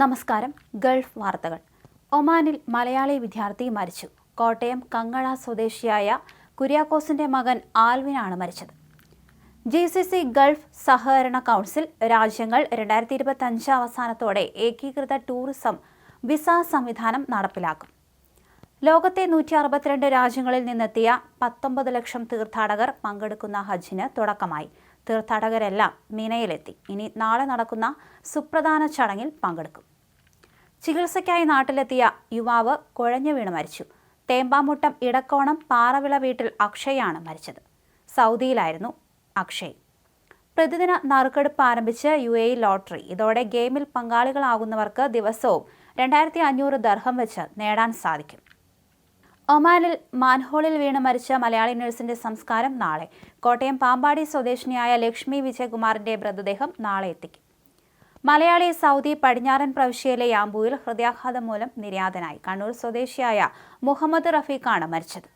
നമസ്കാരം. ഗൾഫ് വാർത്തകൾ. ഒമാനിൽ മലയാളി വിദ്യാർത്ഥി മരിച്ചു. കോട്ടയം കങ്ങഴ സ്വദേശിയായ കുര്യാക്കോസിന്റെ മകൻ ആൽവിനാണ് മരിച്ചത്. ജി സി സി ഗൾഫ് സഹകരണ കൗൺസിൽ രാജ്യങ്ങൾ രണ്ടായിരത്തി ഇരുപത്തി അഞ്ച് അവസാനത്തോടെ ഏകീകൃത ടൂറിസം വിസ സംവിധാനം നടപ്പിലാക്കും. ലോകത്തെ നൂറ്റി അറുപത്തിരണ്ട് രാജ്യങ്ങളിൽ നിന്നെത്തിയ പത്തൊമ്പത് ലക്ഷം തീർത്ഥാടകർ പങ്കെടുക്കുന്ന ഹജ്ജിന് തുടക്കമായി. തീർത്ഥാടകരെല്ലാം മിനയിലെത്തി. ഇനി നാളെ നടക്കുന്ന സുപ്രധാന ചടങ്ങിൽ പങ്കെടുക്കും. ചികിത്സയ്ക്കായി നാട്ടിലെത്തിയ യുവാവ് കുഴഞ്ഞു വീണ് മരിച്ചു. തേമ്പാമുട്ടം ഇടക്കോണം പാറവിള വീട്ടിൽ അക്ഷയാണ് മരിച്ചത്. സൗദിയിലായിരുന്നു അക്ഷയ്. പ്രതിദിന നറുക്കെടുപ്പ് ആരംഭിച്ച് യു എ ലോട്ടറി. ഇതോടെ ഗെയിമിൽ പങ്കാളികളാകുന്നവർക്ക് ദിവസവും രണ്ടായിരത്തി അഞ്ഞൂറ് ദർഹം വെച്ച് നേടാൻ സാധിക്കും. ഒമാനിൽ മാൻഹോളിൽ വീണ് മരിച്ച മലയാളി നഴ്സിന്റെ സംസ്കാരം നാളെ. കോട്ടയം പാമ്പാടി സ്വദേശിനിയായ ലക്ഷ്മി വിജയകുമാറിന്റെ മൃതദേഹം നാളെ എത്തിക്കും. മലയാളി സൗദി പടിഞ്ഞാറൻ പ്രവിശ്യയിലെ യാമ്പൂയിൽ ഹൃദയാഘാതം മൂലം നിര്യാതനായി. കണ്ണൂർ സ്വദേശിയായ മുഹമ്മദ് റഫീഖാണ് മരിച്ചത്.